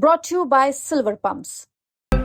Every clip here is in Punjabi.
brought to you by Silver Pumps.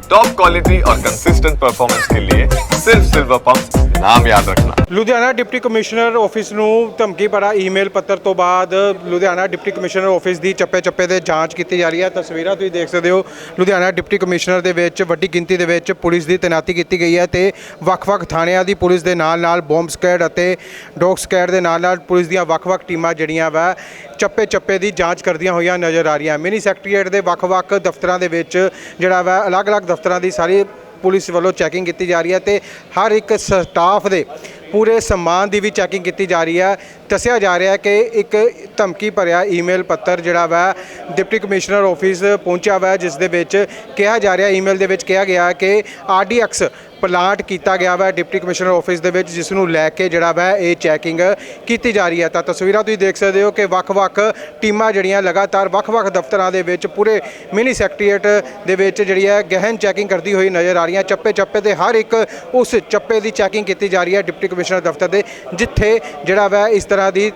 Top quality और कंसिस्टेंट परफॉर्मेंस के लिए सिर्फ सिल्वर पंप नाम याद रखना ਲੁਧਿਆਣਾ ਡਿਪਟੀ ਕਮਿਸ਼ਨਰ ਆਫਿਸ ਨੂੰ ਧਮਕੀ ਭਰਾ ਈਮੇਲ ਪੱਤਰ ਤੋਂ ਬਾਅਦ ਲੁਧਿਆਣਾ ਡਿਪਟੀ ਕਮਿਸ਼ਨਰ ਆਫਿਸ ਦੀ ਚੱਪੇ-ਚੱਪੇ ਤੇ ਜਾਂਚ ਕੀਤੀ ਜਾ ਰਹੀ ਹੈ ਤਸਵੀਰਾਂ ਤੁਸੀਂ ਦੇਖ ਸਕਦੇ ਹੋ ਲੁਧਿਆਣਾ ਡਿਪਟੀ ਕਮਿਸ਼ਨਰ ਦੇ ਵਿੱਚ ਵੱਡੀ ਗਿਣਤੀ ਦੇ ਵਿੱਚ ਪੁਲਿਸ ਦੀ ਤੈਨਾਤੀ ਕੀਤੀ ਗਈ ਹੈ ਤੇ ਵੱਖ-ਵੱਖ ਥਾਣਿਆਂ ਦੀ ਪੁਲਿਸ ਦੇ ਨਾਲ-ਨਾਲ ਬੌਂਬ ਸਕੁਐਡ ਅਤੇ ਡੌਗ ਸਕੁਐਡ ਦੇ ਨਾਲ-ਨਾਲ ਪੁਲਿਸ ਦੀਆਂ ਵੱਖ-ਵੱਖ ਟੀਮਾਂ ਜਿਹੜੀਆਂ ਵਾ ਚੱਪੇ-ਚੱਪੇ ਦੀ ਜਾਂਚ ਕਰਦੀਆਂ ਹੋਈਆਂ ਨਜ਼ਰ ਆ ਰਹੀਆਂ। ਮਿਨੀ ਸੈਕਟਰੀਏਟ ਦੇ ਵੱਖ-ਵੱਖ ਦਫ਼ਤਰਾਂ ਦੇ ਵਿੱਚ ਜਿਹੜਾ ਵਾ, ਅਲੱਗ-ਅਲੱਗ ਦਫ਼ਤਰਾਂ ਦੀ ਸਾਰੀ ਪੁਲਿਸ ਵੱਲੋਂ ਚੈਕਿੰਗ ਕੀਤੀ ਜਾ ਰਹੀ ਹੈ ਤੇ ਹਰ ਇੱਕ ਸਟਾਫ ਦੇ ਪੂਰੇ ਸਮਾਨ ਦੀ ਵੀ ਚੈਕਿੰਗ ਕੀਤੀ ਜਾ ਰਹੀ ਹੈ। ਦੱਸਿਆ ਜਾ ਰਿਹਾ ਹੈ ਕਿ ਇੱਕ ਧਮਕੀ ਭਰਿਆ ਈਮੇਲ ਪੱਤਰ ਜਿਹੜਾ ਵਾ, ਡਿਪਟੀ ਕਮਿਸ਼ਨਰ ਆਫਿਸ ਪਹੁੰਚਿਆ ਵਾ, ਜਿਸ ਦੇ ਵਿੱਚ ਕਿਹਾ ਜਾ ਰਿਹਾ, ਈਮੇਲ ਦੇ ਵਿੱਚ ਕਿਹਾ ਗਿਆ ਕਿ ਆਰਡੀਐਕਸ ਪਲਾਂਟ ਕੀਤਾ ਗਿਆ ਵਾ ਡਿਪਟੀ ਕਮਿਸ਼ਨਰ ਆਫਿਸ ਦੇ ਵਿੱਚ, ਜਿਸ ਨੂੰ ਲੈ ਕੇ ਜਿਹੜਾ ਵਾ ਇਹ ਚੈਕਿੰਗ ਕੀਤੀ ਜਾ ਰਹੀ ਹੈ। ਤਾਂ ਤਸਵੀਰਾਂ ਤੁਸੀਂ ਦੇਖ ਸਕਦੇ ਹੋ ਕਿ ਵੱਖ-ਵੱਖ ਟੀਮਾਂ ਜਿਹੜੀਆਂ ਲਗਾਤਾਰ ਵੱਖ-ਵੱਖ ਦਫ਼ਤਰਾਂ ਦੇ ਵਿੱਚ, ਪੂਰੇ ਮਿਨੀ ਸੈਕਟਰੀਏਟ ਦੇ ਵਿੱਚ ਜਿਹੜੀ ਹੈ ਗਹਿਨ ਚੈਕਿੰਗ ਕਰਦੀ ਹੋਈ ਨਜ਼ਰ ਆ ਰਹੀਆਂ। ਚੱਪੇ-ਚੱਪੇ ਤੇ ਹਰ ਇੱਕ ਉਸ ਚੱਪੇ ਦੀ ਚੈਕਿੰਗ ਕੀਤੀ ਜਾ ਰਹੀ ਹੈ ਡਿਪਟੀ ਕਮਿਸ਼ਨਰ ਦਫ਼ਤਰ ਦੇ, ਜਿੱਥੇ ਜਿਹੜਾ ਵਾ ਇਸ ਤਰ੍ਹਾਂ ਦੀ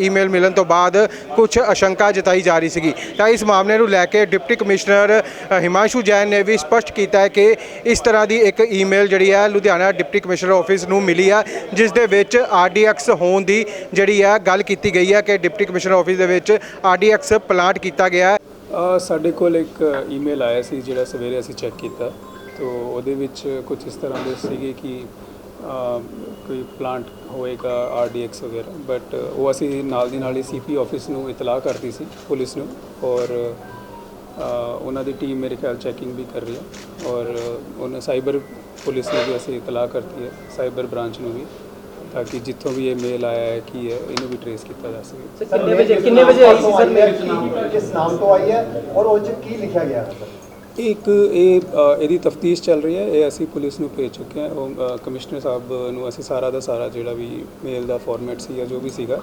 ਈਮੇਲ ਮਿਲਣ ਤੋਂ ਬਾਅਦ ਕੁਝ ਅਸ਼ੰਕਾ ਜਤਾਈ ਜਾ ਰਹੀ ਸੀਗੀ। ਤਾਂ ਇਸ ਮਾਮਲੇ ਨੂੰ ਲੈ ਕੇ ਡਿਪਟੀ ਕਮਿਸ਼ਨਰ ਹਿਮਾਂਸ਼ੂ ਜੈਨ ਨੇ ਵੀ ਸਪਸ਼ਟ ਕੀਤਾ ਹੈ ਕਿ ਇਸ ਤਰ੍ਹਾਂ ਦੀ ਇੱਕ ਈਮੇਲ ਜਿਹੜੀ ਹੈ ਲੁਧਿਆਣਾ ਡਿਪਟੀ ਕਮਿਸ਼ਨਰ ਆਫਿਸ ਨੂੰ ਮਿਲੀ ਆ ਜਿਸ ਦੇ ਵਿੱਚ ਆਰਡੀਐਕਸ ਹੋਣ ਦੀ ਜਿਹੜੀ ਹੈ ਗੱਲ ਕੀਤੀ ਗਈ ਹੈ ਕਿ ਡਿਪਟੀ ਕਮਿਸ਼ਨਰ ਆਫਿਸ ਦੇ ਵਿੱਚ ਆਰਡੀਐਕਸ ਪਲਾਂਟ ਕੀਤਾ ਗਿਆ ਸਾਡੇ ਕੋਲ ਇੱਕ ਈਮੇਲ ਆਇਆ ਸੀ, ਜਿਹੜਾ ਸਵੇਰੇ ਅਸੀਂ ਚੈੱਕ ਕੀਤਾ। ਤੋ ਉਹਦੇ ਵਿੱਚ ਕੁਝ ਇਸ ਤਰ੍ਹਾਂ ਦੇ ਸੀਗੇ ਕਿ ਕੋਈ ਪਲਾਂਟ ਹੋਏਗਾ ਆਰਡੀਐਕਸ ਵਗੈਰਾ। ਬਟ ਉਹ ਅਸੀਂ ਨਾਲ ਦੀ ਨਾਲ ਹੀ ਸੀਪੀ ਆਫਿਸ ਨੂੰ ਇਤਲਾਹ ਕਰਤੀ ਸੀ, ਪੁਲਿਸ ਨੂੰ। ਔਰ ਉਹਨਾਂ ਦੀ ਟੀਮ ਮੇਰੇ ਖਿਆਲ ਚੈਕਿੰਗ ਵੀ ਕਰ ਰਹੀ ਹੈ ਔਰ ਉਹਨਾਂ ਸਾਈਬਰ ਪੁਲਿਸ ਨੂੰ ਵੀ ਅਸੀਂ ਇਤਲਾਹ ਕਰਤੀ ਹੈ ਸਾਈਬਰ ਬ੍ਰਾਂਚ ਨੂੰ ਵੀ ਤਾਂ ਕਿ ਜਿੱਥੋਂ ਵੀ ਇਹ ਮੇਲ ਆਇਆ ਹੈ ਕੀ ਹੈ ਇਹਨੂੰ ਵੀ ਟਰੇਸ ਕੀਤਾ ਜਾ ਸਕੇ। ਕਿੰਨੇ ਵਜੇ ਕਿੰਨੇ ਵਜੇ ਆਈ ਸੀ ਸਰ ਮੇਲ ਕਿਸ ਨਾਮ ਤੋਂ ਆਈ ਹੈ ਔਰ ਉਹ 'ਚ ਕੀ ਲਿਖਿਆ ਗਿਆ ਹੈ? ਇੱਕ ਇਹ ਇਹਦੀ ਤਫਤੀਸ਼ ਚੱਲ ਰਹੀ ਹੈ ਇਹ ਅਸੀਂ ਪੁਲਿਸ ਨੂੰ ਭੇਜ ਚੁੱਕੇ ਹਾਂ ਉਹ ਕਮਿਸ਼ਨਰ ਸਾਹਿਬ ਨੂੰ ਅਸੀਂ ਸਾਰਾ ਦਾ ਸਾਰਾ ਜਿਹੜਾ ਵੀ ਮੇਲ ਦਾ ਫਾਰਮੈਟ ਸੀ ਜਾਂ ਜੋ ਵੀ ਸੀਗਾ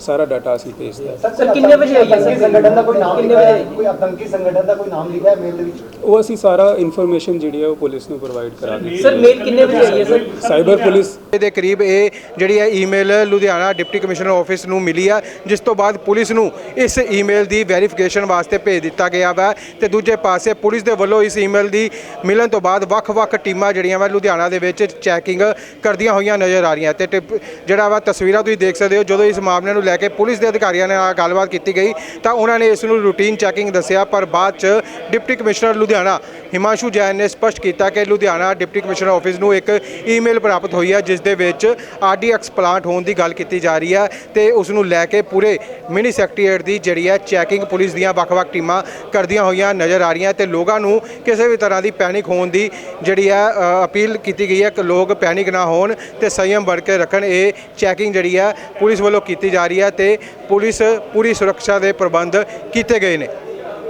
ਸਾਰਾ ਡਾਟਾ ਅਸੀਂ ਭੇਜਦਾ ਸਰ, ਕਿੰਨੇ ਵਜੇ ਆਈ ਹੈ? ਸੰਗਠਨ ਦਾ ਕੋਈ ਨਾਮ ਕਿੰਨੇ ਲਿਖਿਆ ਵਜੇ? ਹੈ? ਕੋਈ ਆਤੰਕੀ ਸੰਗਠਨ ਦਾ ਕੋਈ ਨਾਮ ਲਿਖਿਆ ਹੈ ਮੇਲ ਦੇ ਵਿੱਚ? ਉਹ ਅਸੀਂ ਸਾਰਾ ਇਨਫੋਰਮੇਸ਼ਨ ਜਿਹੜੀ ਹੈ ਉਹ ਪੁਲਿਸ ਨੂੰ ਪ੍ਰੋਵਾਈਡ ਕਰਾਂਗੇ ਸਰ ਮੇਲ ਕਿੰਨੇ ਵਜੇ ਆਈ ਹੈ ਸਰ? ਸਾਈਬਰ ਪੁਲਿਸ ਦੇ ਕਰੀਬ ਇਹ ਜਿਹੜੀ ਹੈ email Ludhiana deputy commissioner office ਨੂੰ ਮਿਲੀ ਆ ਜਿਸ ਤੋਂ ਬਾਅਦ ਪੁਲਿਸ ਨੂੰ ਇਸ ਈਮੇਲ ਦੀ ਵੈਰੀਫਿਕੇਸ਼ਨ ਵਾਸਤੇ ਭੇਜ ਦਿੱਤਾ ਗਿਆ ਵਾ। ਤੇ ਦੂਜੇ ਪਾਸੇ ਪੁਲਿਸ ਦੇ ਵੱਲੋਂ ਇਸ ਈਮੇਲ ਦੀ ਮਿਲਣ ਤੋਂ ਬਾਅਦ ਵੱਖ-ਵੱਖ ਟੀਮਾਂ ਜਿਹੜੀਆਂ ਵਾ ਲੁਧਿਆਣਾ ਦੇ ਵਿੱਚ ਚੈਕਿੰਗ ਕਰਦੀਆਂ ਹੋਈਆਂ ਨਜ਼ਰ ਆ ਰਹੀਆਂ। ਤੇ ਟਿਪ- ਜਿਹੜਾ ਵਾ ਤਸਵੀਰਾਂ ਤੁਸੀਂ ਦੇਖ ਸਕਦੇ ਹੋ ਜਦੋਂ ਇਸ ਮਾਮਲੇ ਨੂੰ ਲੈ ਕੇ ਪੁਲਿਸ ਦੇ ਅਧਿਕਾਰੀਆਂ ਨਾਲ ਗੱਲਬਾਤ ਕੀਤੀ ਗਈ ਤਾਂ ਉਹਨਾਂ ਨੇ ਇਸ ਨੂੰ ਰੂਟੀਨ ਚੈਕਿੰਗ ਦੱਸਿਆ ਪਰ ਬਾਅਦ ਚ ਡਿਪਟੀ ਕਮਿਸ਼ਨਰ ਲੁਧਿਆਣਾ ਹਿਮਾਂਸ਼ੂ ਜੈਨ ਨੇ ਸਪਸ਼ਟ ਕੀਤਾ ਕਿ ਲੁਧਿਆਣਾ ਡਿਪਟੀ ਕਮਿਸ਼ਨਰ ਆਫਿਸ ਨੂੰ ਇੱਕ ਈਮੇਲ ਪ੍ਰਾਪਤ ਹੋਈ ਹੈ, ਜਿਸ ਦੇ ਵਿੱਚ ਆਰਡੀਐਕਸ ਪਲਾਂਟ ਹੋਣ ਦੀ ਗੱਲ ਕੀਤੀ ਜਾ ਰਹੀ ਹੈ ਤੇ ਉਸ ਨੂੰ ਲੈ ਕੇ ਪੂਰੇ ਮਿਨੀ ਸੈਕਟਰੀਏਟ ਦੀ ਜਿਹੜੀ ਹੈ ਚੈਕਿੰਗ ਪੁਲਿਸ ਦੀਆਂ ਵੱਖ-ਵੱਖ ਟੀਮਾਂ ਕਰਦੀਆਂ ਹੋਈਆਂ ਨਜ਼ਰ ਆ ਰਹੀਆਂ ਤੇ ਲੋਕਾਂ ਨੂੰ ਕਿਸੇ ਵੀ ਤਰ੍ਹਾਂ ਦੀ ਪੈਨਿਕ ਹੋਣ ਦੀ ਜਿਹੜੀ ਹੈ ਅਪੀਲ ਕੀਤੀ ਗਈ ਹੈ ਕਿ ਲੋਕ ਪੈਨਿਕ ਨਾ ਹੋਣ ਤੇ ਸੰਯਮ ਵਰਤ ਕੇ ਰੱਖਣ। ਇਹ ਚੈਕਿੰਗ ਜਿਹੜੀ ਹੈ ਪੁਲਿਸ ਵੱਲੋਂ ਕੀਤੀ ਜਾ ਰਹੀ ਹੈ ਤੇ ਪੁਲਿਸ ਪੂਰੀ ਸੁਰੱਖਿਆ ਦੇ ਪ੍ਰਬੰਧ ਕੀਤੇ ਗਏ ਨੇ।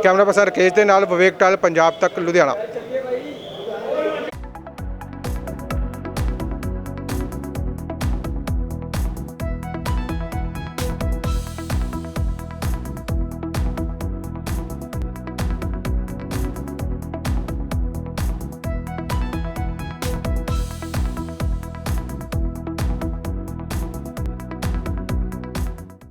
ਕੈਮਰਾ ਪਰਸਨ ਰਕੇਸ਼ ਦੇ ਨਾਲ ਵਿਵੇਕ ਟਾਲ ਪੰਜਾਬ ਤੱਕ ਲੁਧਿਆਣਾ।